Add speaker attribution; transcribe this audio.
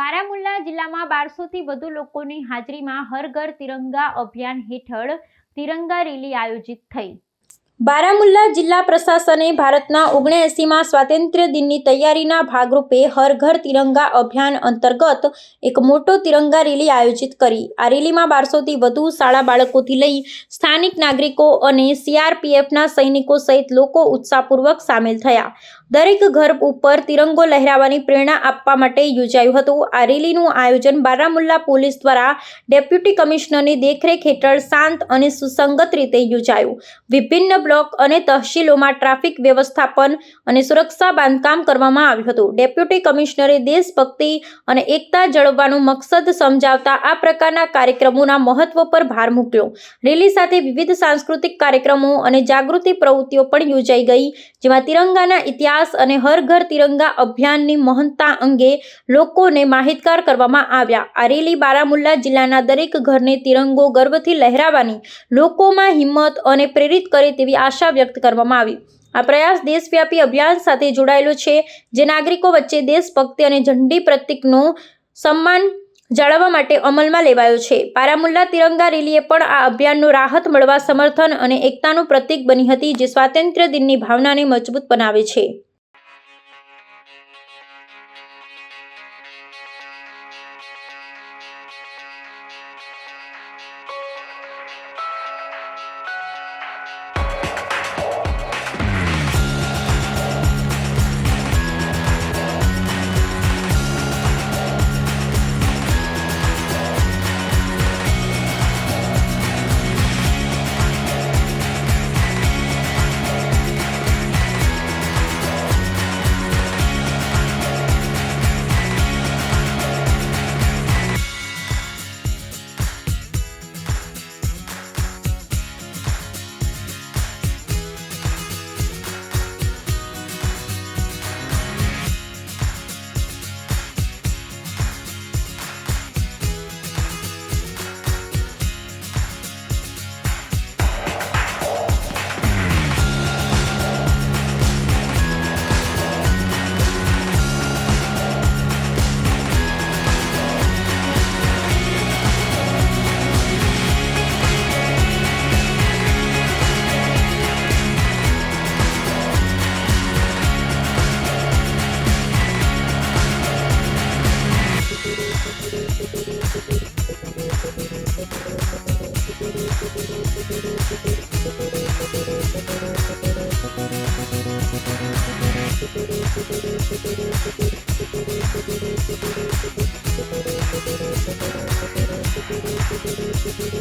Speaker 1: બારામુલ્લા જિલ્લામાં બારસોથી વધુ લોકોની હાજરીમાં હર ઘર તિરંગા અભિયાન હેઠળ તિરંગા રેલી આયોજિત થઈ. બારામુલ્લા જિલ્લા પ્રશાસને ભારતના ઓગણએંસીમાં સ્વાતંત્ર્ય દિનની તૈયારીના ભાગરૂપે હર ઘર તિરંગા અભિયાન અંતર્ગત એક મોટો તિરંગા રેલી આયોજિત કરી. આ રેલીમાં બારસોથી વધુ શાળા બાળકોથી લઈ સ્થાનિક નાગરિકો અને સીઆરપીએફના સૈનિકો સહિત લોકો ઉત્સાહપૂર્વક સામેલ થયા. દરેક ઘર ઉપર તિરંગો લહેરાવવાની પ્રેરણા આપવા માટે યોજાયું હતું. આ રેલીનું આયોજન બારામુલ્લા પોલીસ દ્વારા ડેપ્યુટી કમિશનરની દેખરેખ હેઠળ શાંત અને સુસંગત રીતે યોજાયું. વિભિન્ન બ્લોક અને તહસીલોમાં ટ્રાફિક વ્યવસ્થાપન અને સુરક્ષા બાંધકામ કરવામાં આવ્યું હતું. ડેપ્યુટી કમિશનરે દેશભક્તિ અને એકતા જળવવાનું મકસદ સમજાવતા આ પ્રકારના કાર્યક્રમોના મહત્વ પર ભાર મૂક્યો. રેલી સાથે વિવિધ સાંસ્કૃતિક કાર્યક્રમો અને જાગૃતિ પ્રવૃત્તિઓ પણ યોજાઈ ગઈ, જેમાં તિરંગાના ઇતિહાસ અને હર ઘર તિરંગા અભિયાનની મહંતા અંગે લોકોને માહિતગાર કરવામાં આવ્યા. આ રેલી બારામુલ્લા જિલ્લાના દરેક ઘરને તિરંગો ગર્વથી લહેરાવાની લોકોમાં હિંમત અને પ્રેરિત કરે તેવી આશા વ્યક્ત કરવામાં આવી. આ પ્રયાસ દેશવ્યાપી અભિયાન સાથે જોડાયેલો છે, જે નાગરિકો વચ્ચે દેશભક્તિ અને ઝંડી પ્રતિકનું સન્માન જાળવવા માટે અમલમાં લેવાયો છે. બારામુલ્લા તિરંગા રેલીએ પણ આ અભિયાનનું રાહત મળવા સમર્થન અને એકતાનું પ્રતીક બની હતી, જે સ્વાતંત્ર્ય દિનની ભાવનાને મજબૂત બનાવે છે.
Speaker 2: Thank you.